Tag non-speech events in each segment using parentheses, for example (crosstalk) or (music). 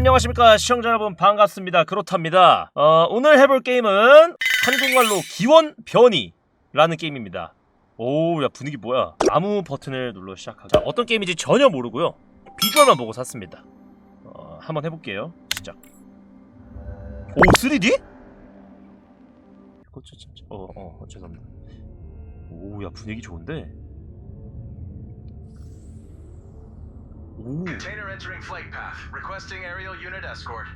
안녕하십니까 시청자 여러분 반갑습니다. 그렇답니다. 어, 오늘 해볼 게임은 한국말로 기원 변이 라는 게임입니다. 오야 분위기 뭐야? 아무 버튼을 눌러 시작하자 자, 어떤 게임인지 전혀 모르고요. 비주얼만 보고 샀습니다. 어, 한번 해볼게요. 시작. 오 3D? 그렇죠 진짜 어어 어, 죄송합니다. 오야 분위기 좋은데 오 Container entering flight path. Requesting aerial unit escort.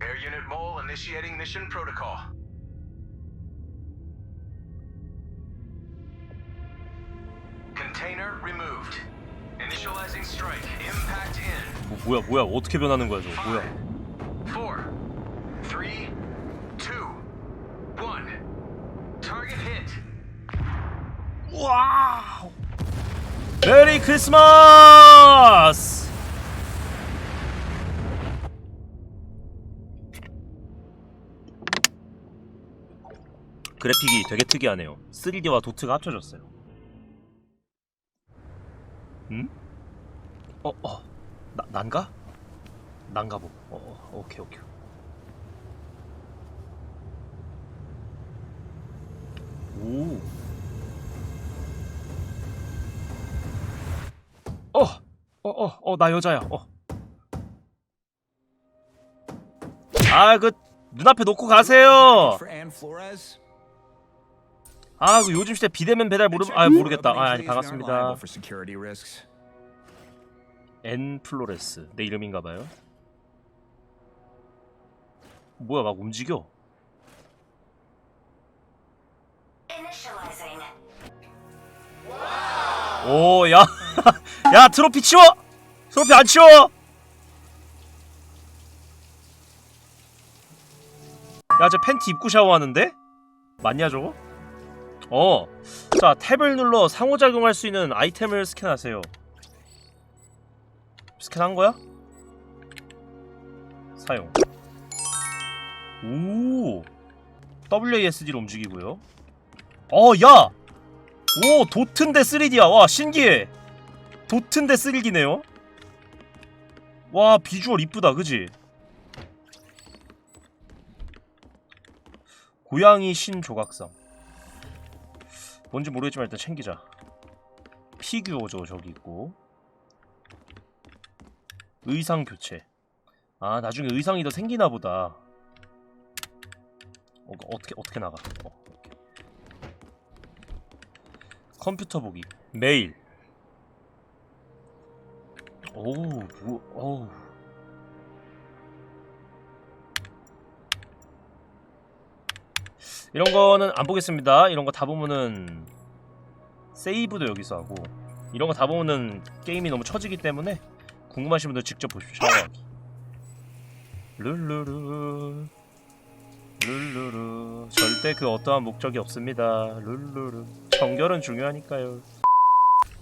Air Unit Mole initiating mission protocol. Container removed. Initializing strike. Impact in. 뭐, 뭐야 뭐야 어떻게 변하는 거야 저거 뭐야 Four, three, two, one. Target hit. 와우 메리 크리스마스 그래픽이 되게 특이하네요 3D와 도트가 합쳐졌어요 음? 어? 어? 나, 난가? 난가 보 어, 어, 오케이 오케이 오 어, 어, 어, 어, 나 여자야. 어. 아, 그 눈앞에 놓고 가세요. 아, 그 요즘 시대 비대면 배달 모르, 아 모르겠다. 아, 아니 반갑습니다. 엔 플로레스 내 이름인가 봐요. 뭐야, 막 움직여. 오, 야, (laughs) 야, 트로피 치워. 트로피 안 치워. 야, 저 팬티 입고 샤워하는데? 맞냐 저거? 어. 자, 탭을 눌러 상호작용할 수 있는 아이템을 스캔하세요. 스캔한 거야? 사용. 오. WASD로 움직이고요. 어, 야! 오 도트인데 3D야 와 신기해 도트인데 3D네요 와 비주얼 이쁘다 그지 고양이 신조각상 뭔지 모르겠지만 일단 챙기자. 피규어 저 저기 있고. 의상 교체. 아 나중에 의상이 더 생기나 보다. 어, 어떻게 어떻게 나가? 어, 이렇게. 컴퓨터 보기. 메일. 오우 뭐, 어우 이런 거는 안 보겠습니다. 이런 거 다 보면은 세이브도 여기서 하고 이런 거 다 보면은 게임이 너무 처지기 때문에 궁금하신 분들 직접 보십시오. 룰루루. 룰루루. 절대 그 어떠한 목적이 없습니다. 룰루루. 정결은 중요하니까요.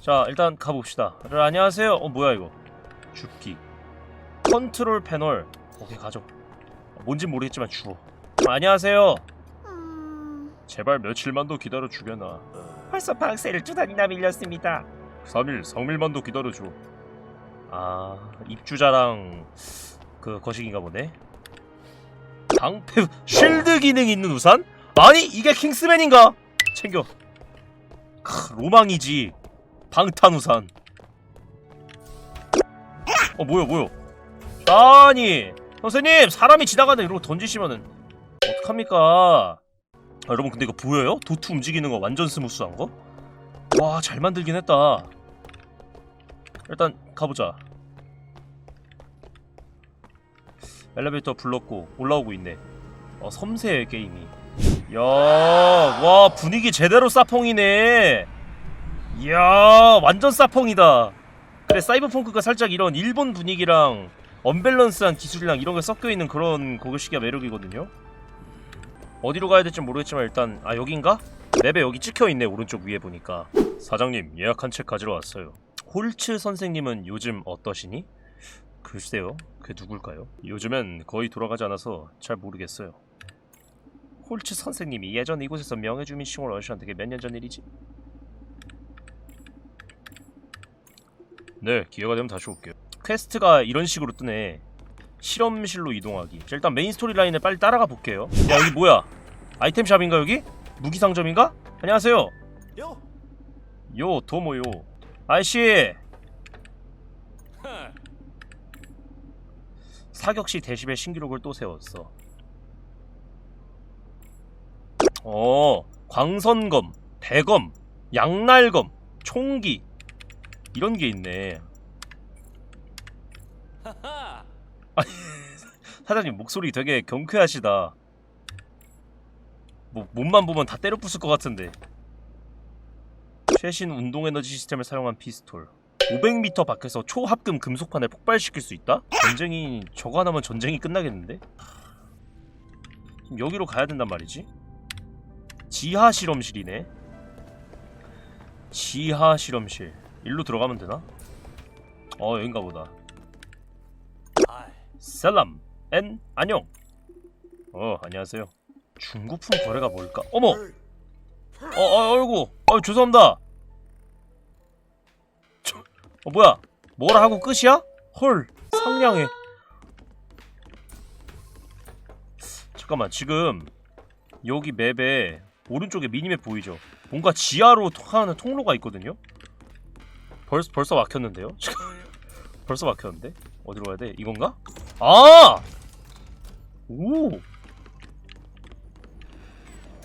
자 일단 가봅시다. 네, 안녕하세요. 어 뭐야 이거? 죽기. 컨트롤 패널. 오케이 가죠. 뭔진 모르겠지만 주워 아, 안녕하세요 제발 며칠만 더 기다려 주게나 벌써 방세를 두 달이나 밀렸습니다 3일 성밀만 더 기다려 줘 아 입주자랑 그 거식인가 보네 방패 쉴드 기능 있는 우산? 아니 이게 킹스맨인가? 챙겨. 크, 로망이지. 방탄 우산. 어 뭐야 뭐야? 아니 선생님 사람이 지나가다 이러고 던지시면은 어떡합니까? 아, 여러분 근데 이거 보여요? 도트 움직이는 거 완전 스무스한 거? 와 잘 만들긴 했다. 일단 가보자. 엘리베이터 불렀고 올라오고 있네. 어, 섬세 게임이. 야, 와 분위기 제대로 사펑이네. 이야, 완전 사펑이다. 그래 사이버펑크가 살짝 이런 일본 분위기랑 언밸런스한 기술이랑 이런 게 섞여 있는 그런 고글시기가 매력이거든요. 어디로 가야 될지 모르겠지만 일단 아 여긴가? 맵에 여기 찍혀 있네 오른쪽 위에 보니까. 사장님 예약한 책 가지러 왔어요. 홀츠 선생님은 요즘 어떠시니? 글쎄요, 그게 누굴까요? 요즘엔 거의 돌아가지 않아서 잘 모르겠어요. 홀츠 선생님이 예전 이곳에서 명예주민 칭호를 얻으셨는 그게 몇 년 전 일이지? 네, 기회가 되면 다시 올게요. 퀘스트가 이런 식으로 뜨네. 실험실로 이동하기. 자, 일단 메인 스토리 라인을 빨리 따라가 볼게요. 야 여기 뭐야? 아이템샵인가 여기? 무기 상점인가? 안녕하세요. Yo. 요 도모요. 아이씨. 사격시 데시벨 신기록을 또 세웠어. 어, 광선검, 대검, 양날검, 총기 이런 게 있네. 사장님 목소리 되게 경쾌하시다. 뭐 몸만 보면 다 때려 부술 것 같은데. 최신 운동 에너지 시스템을 사용한 피스톨. 500m 밖에서 초합금 금속판을 폭발시킬 수 있다? 전쟁이 저거 하나면 전쟁이 끝나겠는데? 여기로 가야 된단 말이지? 지하 실험실이네. 지하 실험실. 일로 들어가면 되나? 어 여긴가 보다. 셀람 앤 안녕. 어 안녕하세요. 중고품 거래가 뭘까? 어머. 어, 어 어이구. 어 죄송합니다. 저, 어 뭐야? 뭐라 하고 끝이야? 헐 상냥해. 잠깐만 지금 여기 맵에 오른쪽에 미니맵 보이죠? 뭔가 지하로 가는 통로가 있거든요. 벌써 벌써 막혔는데요? (laughs) 벌써 막혔는데? 어디로 가야 돼? 이건가? 아! 오!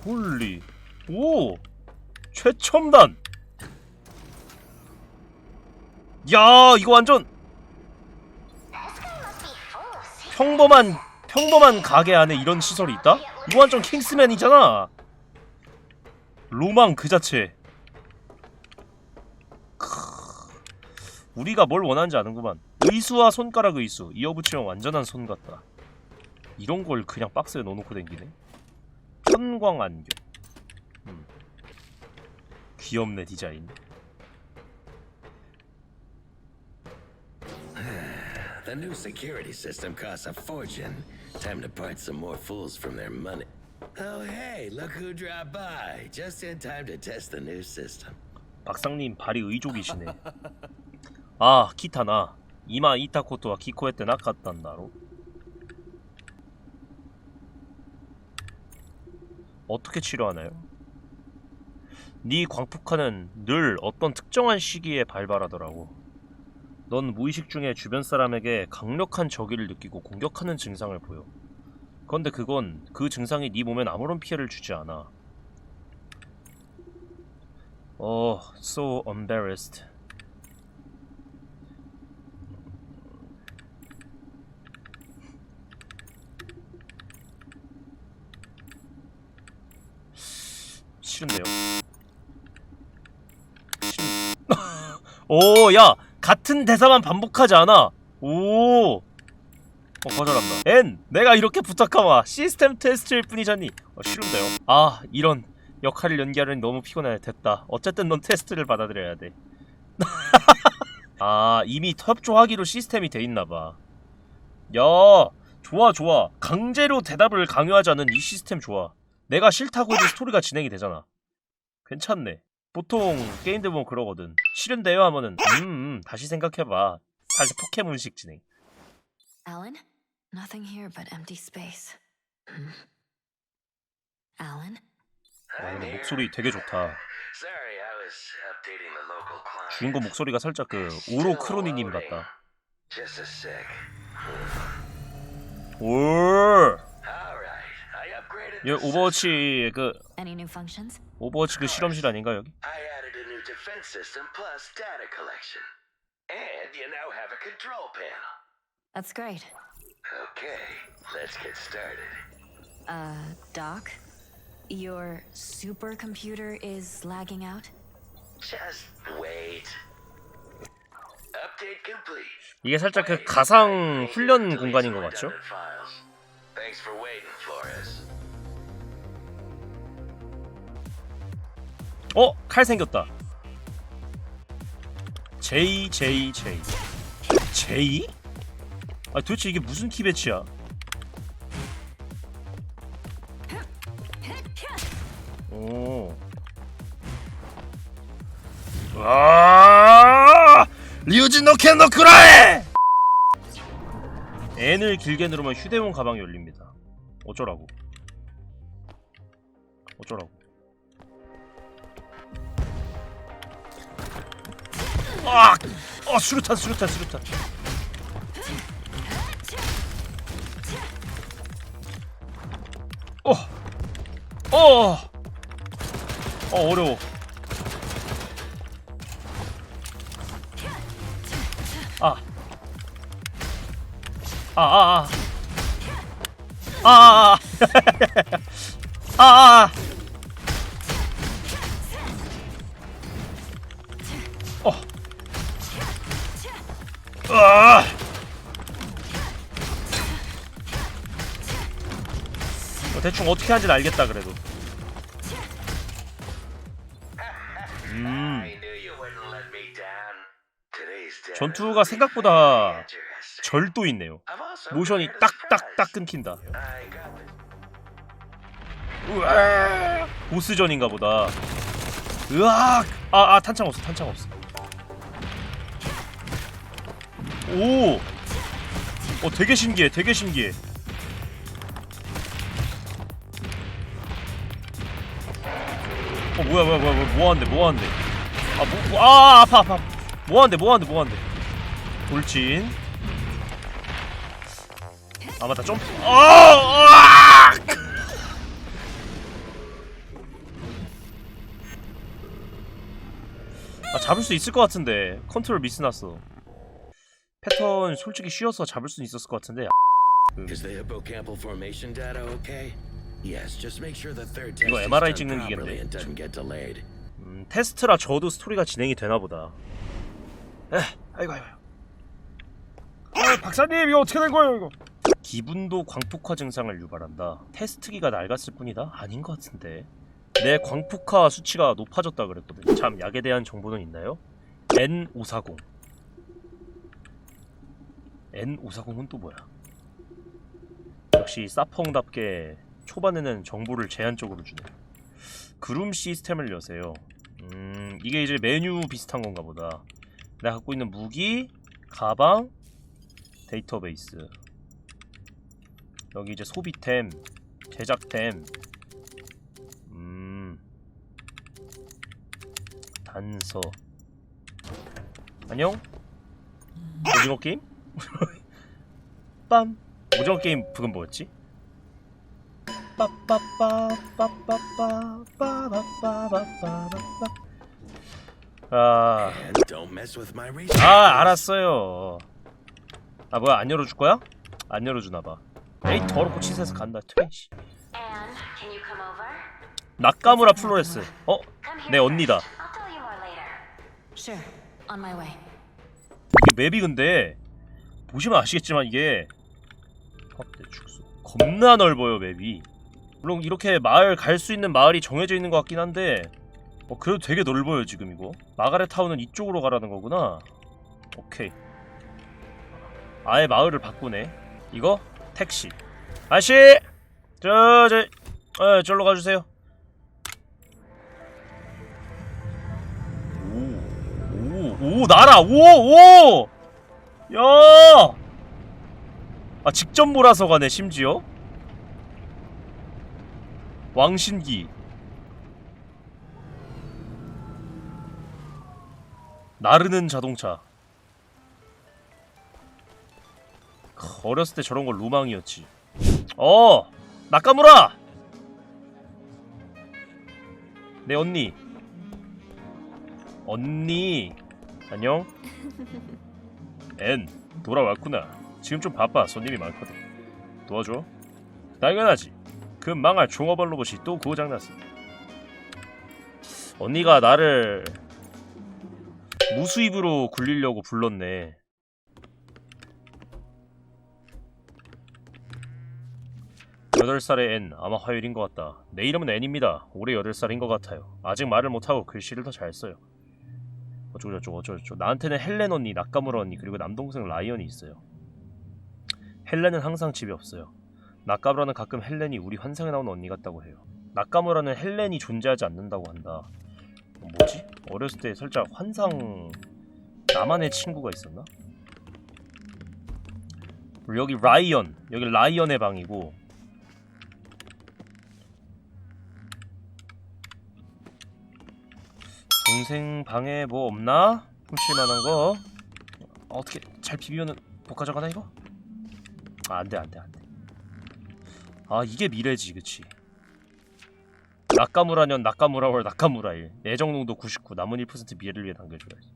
홀리. 오! 최첨단! 야, 이거 완전 평범한 평범한 가게 안에 이런 시설이 있다? 이거 완전 킹스맨이잖아. 로망 그 자체. 크... 우리가 뭘 원하는지 아는구만. 의수와 손가락 의수 이어붙이면 완전한 손 같다. 이런 걸 그냥 박스에 넣어놓고 댕기네. 편광 안경. 음. 귀엽네 디자인. The new security system costs a fortune. Time to part some more fools from their money. Oh, hey, look who dropped by. Just in time to test the new system. 박상님 발이 의족이시네. 아 키타나 이마 이타코토와 기코에테 나카탄다로. 어떻게 치료하나요? 네 광폭화는 늘 어떤 특정한 시기에 발발하더라고. 넌 무의식 중에 주변 사람에게 강력한 저기를 느끼고 공격하는 증상을 보여. 그런데 그건 그 증상이 네 몸엔 아무런 피해를 주지 않아. 어, so embarrassed. 싫은데요. 싫... (laughs) 오, 야, 같은 대사만 반복하지 않아. 오, 어, 거절한다. N, 내가 이렇게 부탁하마. 시스템 테스트일 뿐이잖니. 어, 싫은데요. 아, 이런 역할을 연기하려니 너무 피곤해. 됐다. 어쨌든 넌 테스트를 받아들여야 돼. (laughs) 아, 이미 협조하기로 시스템이 돼 있나봐. 야, 좋아, 좋아. 강제로 대답을 강요하지 않은 이 시스템 좋아. 내가 싫다고 해도 스토리가 진행이 되잖아. 괜찮네. 보통 게임들 보면 그러거든. 싫은데요 하면은 음, 음 다시 생각해봐. 사실 포켓몬식 진행. Alan? Nothing here but empty space. (laughs) Alan? 와, 근데 목소리 되게 좋다. 주인공 목소리가 살짝 그 오로 크로니님 같다. 올. 예, system. 오버워치 그 Any new functions? 오버워치 그 실험실 아닌가 여기? I added a new defense system plus data collection. And you now have a control panel. That's great. Okay, let's get started. Uh, Doc? Your supercomputer is lagging out? Just wait. Update complete. 이게 살짝 그 가상 훈련 공간인 것 같죠? Thanks for waiting, Flores. 어? 칼 생겼다. J J J J? 아 도대체 이게 무슨 키 배치야? 오. 아! 류진노 캔노 쿠라에! N을 길게 누르면 휴대용 가방이 열립니다. 어쩌라고? 어쩌라고? 아! 어 수류탄 수류탄 수류탄. 어. 어. 어 어려워. 아. 아, 아, 아. 아, 아, 아. (laughs) 아, 아, 아. 어. 아. 어, 대충 어떻게 하는지는 알겠다 그래도. 음. 전투가 생각보다. 절도 있네요. 모션이 딱딱딱. 끊긴다. 으악! 보스전인가 보다. 으악! 아, 아, 탄창 없어, 탄창 없어. 오! 어, 되게 신기해, 되게 신기해. 어, 뭐야, 뭐야, 뭐야, 뭐야, 뭐 하는데, 뭐 하는데. 아, 뭐, 뭐, 아, 아파, 아파. 뭐 하는데, 뭐 하는데, 뭐 하는데. 돌진. 아, 맞다, 점프. 아! 아 잡을 수 있을 것 같은데 컨트롤 미스 났어 패턴 솔직히 쉬워서 잡을 수 있었을 것 같은데 Is the hippocampal formation data okay? Yes, just make sure the third test 이거 is MRI done 찍는 properly 기계인데. and doesn't get delayed. 음, 테스트라 저도 스토리가 진행이 되나 보다 에 아이고 아이고 아, 박사님 이거 어떻게 된 거예요 이거 기분도 광폭화 증상을 유발한다 테스트기가 낡았을 뿐이다? 아닌 것 같은데 내 광폭화 수치가 높아졌다 그랬거든 참 약에 대한 정보는 있나요? N540 N540은 또 뭐야 역시 사펑답게 초반에는 정보를 제한적으로 주네 그룸 시스템을 여세요. 음, 이게 이제 메뉴 비슷한 건가 보다. 내가 갖고 있는 무기, 가방, 데이터베이스. 여기 이제 소비템, 제작템. 음. 단서. 안녕? 오징어 게임? (laughs) 빰 오징어 게임 그건 뭐였지? 아, 아 알았어요. 아 뭐야 안 열어줄 거야? 안 열어주나 봐. 에이 더럽고 치사해서 간다. 퇴시 낙가무라 플로레스. 어? 내 언니다. 이게 맵이 근데 보시면 아시겠지만 이게 확대 축소 겁나 넓어요 맵이. 물론 이렇게 마을 갈 수 있는 마을이 정해져 있는 것 같긴 한데 어 그래도 되게 넓어요 지금 이거. 마가렛 타운은 이쪽으로 가라는 거구나. 오케이. 아예 마을을 바꾸네. 이거 택시. 아씨, 저저 어, 절로 가주세요. 오, 오, 나라, 오, 오, 야, 아 직접 몰아서 가네 심지어. 왕신기. 나르는 자동차. 크, 어렸을 때 저런 거 로망이었지. 어, 나카무라. 내 언니. 언니. 안녕. (laughs) 앤, 돌아왔구나. 지금 좀 바빠. 손님이 많거든. 도와줘. 당연하지. 그 망할 종업원 로봇이 또 고장났어. 언니가 나를 무수입으로 굴리려고 불렀네. 여덟 살의 앤 아마 화요일인 것 같다. 내 이름은 앤입니다. 올해 여덟 살인 것 같아요. 아직 말을 못하고 글씨를 더 잘 써요. 어쩌고 저쩌고 어쩌고 저쩌고 나한테는 헬렌 언니, 나카무라 언니 그리고 남동생 라이언이 있어요. 헬렌은 항상 집에 없어요. 나카무라는 가끔 헬렌이 우리 환상에 나오는 언니 같다고 해요. 나카무라는 헬렌이 존재하지 않는다고 한다. 어, 뭐지? 어렸을 때 살짝 환상 나만의 친구가 있었나? 여기 라이언 여기 라이언의 방이고 동생 방에 뭐 없나? 훔칠만한 거? 어, 어떻게 잘 비비면은 못 가져가나 이거? 아 안돼 안돼 안돼. 아 이게 미래지 그치? 나카무라년 나카무라월 나카무라일. 내정농도 99 남은 1% 미래를 위해 남겨줘야지